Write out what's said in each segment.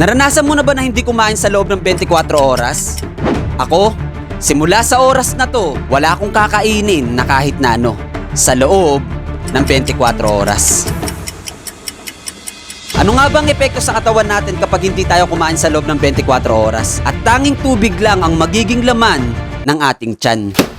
Naranasan mo na ba na hindi kumain sa loob ng 24 oras? Ako, simula sa oras na to, wala akong kakainin na kahit na ano sa loob ng 24 oras. Ano nga bang epekto sa katawan natin kapag hindi tayo kumain sa loob ng 24 oras? At tanging tubig lang ang magiging laman ng ating tiyan.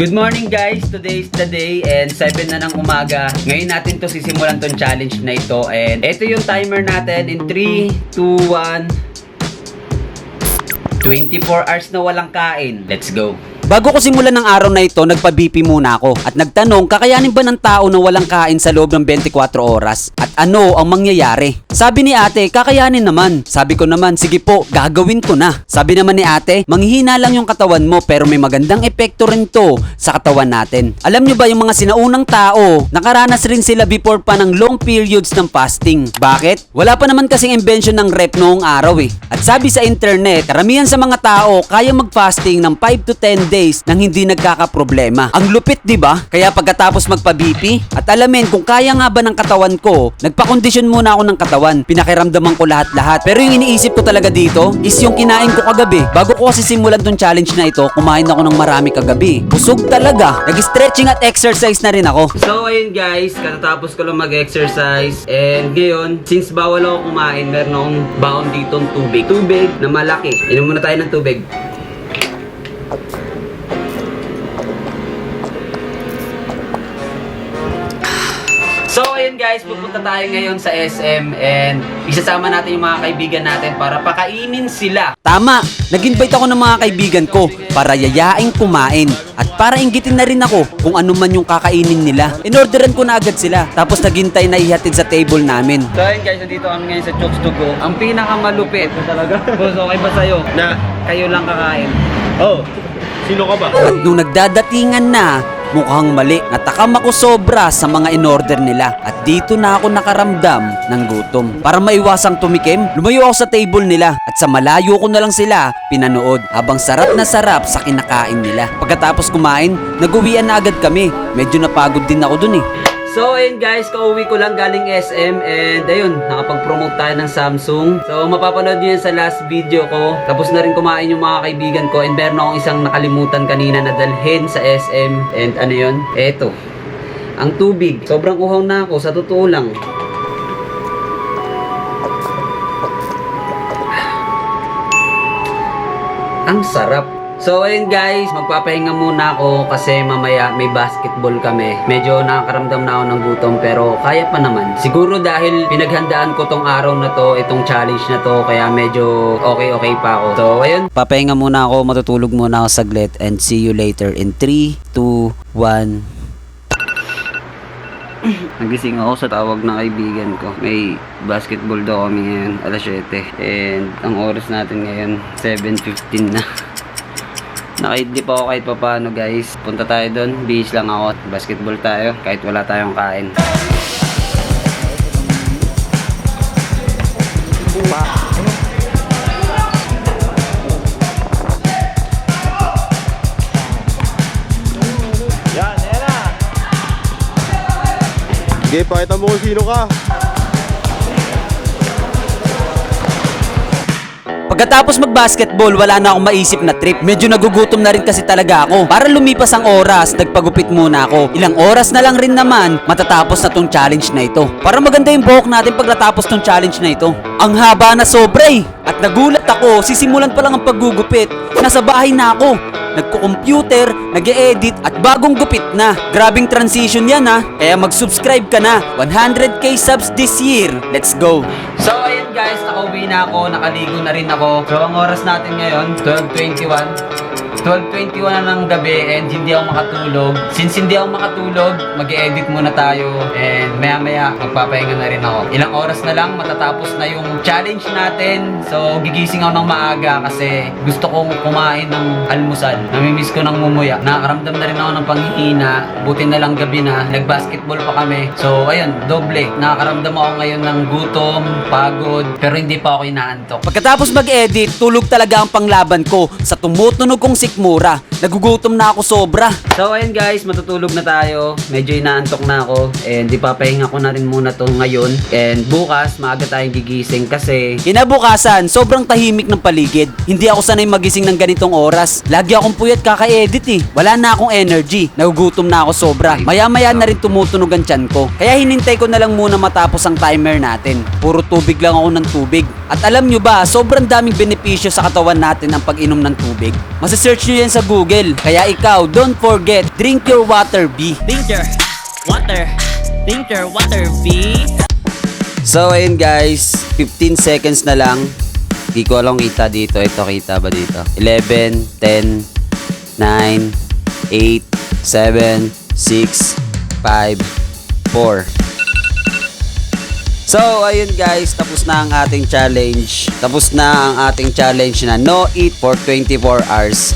Good morning guys! Today is the day and 7 na ng umaga. Ngayon natin to sisimulan tong challenge na ito and ito yung timer natin in 3, 2, 1 24 hours na walang kain. Let's go! Bago ko simulan ng araw na ito, nagpa-BP muna ako at nagtanong kakayanin ba ng tao na walang kain sa loob ng 24 oras at ano ang mangyayari. Sabi ni ate, kakayanin naman. Sabi ko naman, sige po, gagawin ko na. Sabi naman ni ate, manghihina lang yung katawan mo pero may magandang epekto rin to sa katawan natin. Alam nyo ba yung mga sinaunang tao, nakaranas rin sila before pa ng long periods ng fasting. Bakit? Wala pa naman kasing invention ng rep noong araw eh. At sabi sa internet, karamihan sa mga tao kaya mag-fasting ng 5 to 10 days nang hindi nagkakaproblema. Ang lupit, di ba? Kaya pagkatapos magpa-BP at alamin kung kaya nga ba ng katawan ko, nagpa-kondisyon muna ako ng katawan. Pinakiramdaman ko lahat-lahat. Pero yung iniisip ko talaga dito is yung kinain ko kagabi. Bago ko kasi simulan tong challenge na ito, kumain ako ng marami kagabi. Busog talaga. Nag-stretching at exercise na rin ako. So ayun guys, katatapos ko lang mag-exercise and ngayon, since bawal ako kumain, meron akong baon ditong tubig. Tubig na malaki. Inom muna tayo ng tubig. Ayun guys, pupunta tayo ngayon sa SM and isasama natin yung mga kaibigan natin para pakainin sila. Tama, nag-invite ako ng mga kaibigan ko para yayaing kumain at para inggitin na rin ako kung ano man yung kakainin nila. Inorderan ko na agad sila tapos naghintay na ihatid sa table namin. So ayun guys, nandito kami ngayon sa Chokes to Go. Ang pinakamalupit. Talaga. Boss, okay ba sa'yo? Na, Kayo lang kakain. oh, sino ka ba? Nung nagdadatingan na, mukhang mali. Natakam ako sobra sa mga in-order nila at dito na ako nakaramdam ng gutom. Para maiwasang tumikim, lumayo ako sa table nila at sa malayo ko na lang sila pinanood habang sarap na sarap sa kinakain nila. Pagkatapos kumain, nag-uwian na agad kami. Medyo napagod din ako dun eh. So ayun guys, kauwi ko lang galing SM and ayun, nakapag-promote tayo ng Samsung. So mapapanood nyo yan sa last video ko. Tapos na rin kumain yung mga kaibigan ko and meron akong isang nakalimutan kanina na dalhin sa SM. And ano yun? Eto, ang tubig. Sobrang uhaw na ako, sa totoo lang. Ang sarap. So ayun guys, magpapahinga muna ako kasi mamaya may basketball kami. Medyo nakakaramdam na ako ng gutom pero kaya pa naman. Siguro dahil pinaghandaan ko tong araw na to, itong challenge na to, kaya medyo okay-okay pa ako. So ayun, papahinga muna ako, matutulog muna ako saglit and see you later in 3, 2, 1. Nagising ako sa tawag ng kaibigan ko. May basketball daw kami ngayon, alas 7. And ang oras natin ngayon, 7.15 na. Nakaidlip ako kahit papano guys. Punta tayo doon. Bihis lang ako. Basketball tayo kahit wala tayong kain. Na. Sige, pakita mo kung sino ka. Pagkatapos mag-basketball, wala na akong maisip na trip. Medyo nagugutom na rin kasi talaga ako. Para lumipas ang oras, nagpagupit muna ako. Ilang oras na lang rin naman, matatapos na tong challenge na ito. Para maganda yung buhok natin pagkatapos tong challenge na ito. Ang haba na sobra eh. At nagulat ako, sisimulan pa lang ang paggugupit. Nasa bahay na ako. Nagko-computer, nag edit at bagong gupit na. Grabing transition yan ha. Kaya mag-subscribe ka na. 100k subs this year. Let's go. So ayun guys, nakauwi na ako, nakaligo na rin ako. So ang oras natin ngayon, 12.21. 12.21 na ng gabi and hindi ako makatulog. Since hindi ako makatulog, mag edit muna tayo and maya maya magpapahinga na rin ako. Ilang oras na lang matatapos na yung challenge natin. So gigising ako ng maaga kasi gusto kong kumain ng almusal. Namimiss ko ng mumuya. Nakakaramdam na rin ako ng panghihina. Buti na lang gabi na. Nag-basketball pa kami. So ayun, doble. Nakakaramdam ako ngayon ng gutom, pagod, pero hindi pa ako inaantok. Pagkatapos mag-edit, tulog talaga ang panglaban ko sa tumutunog kong sikmura. Nagugutom na ako sobra. So ayun guys, matutulog na tayo. Medyo inaantok na ako. And ipapahinga ko na rin muna to ngayon. And bukas, maaga tayong gigising kasi kinabukasan, sobrang tahimik ng paligid. Hindi ako sanay magising ng ganitong oras. Lagi akong puyat kaka-edit eh. Wala na akong energy. Nagugutom na ako sobra. Maya-maya na rin tumutunog ang tiyan ko. Kaya hinintay ko na lang muna matapos ang timer natin. Puro tubig lang ako ng tubig. At alam nyo ba, sobrang daming benepisyo sa katawan natin ang pag-inom ng tubig. Masa-search nyo yan sa Google. Kaya ikaw, don't forget, drink your water, B. Drink your water. Drink your water, B. So, ayun guys, 15 seconds na lang. Di ko alam kita dito. Ito, kita ba dito? 11, 10, 9, 8, 7, 6, 5, 4. So, ayun guys, tapos na ang ating challenge. Tapos na ang ating challenge na no eat for 24 hours.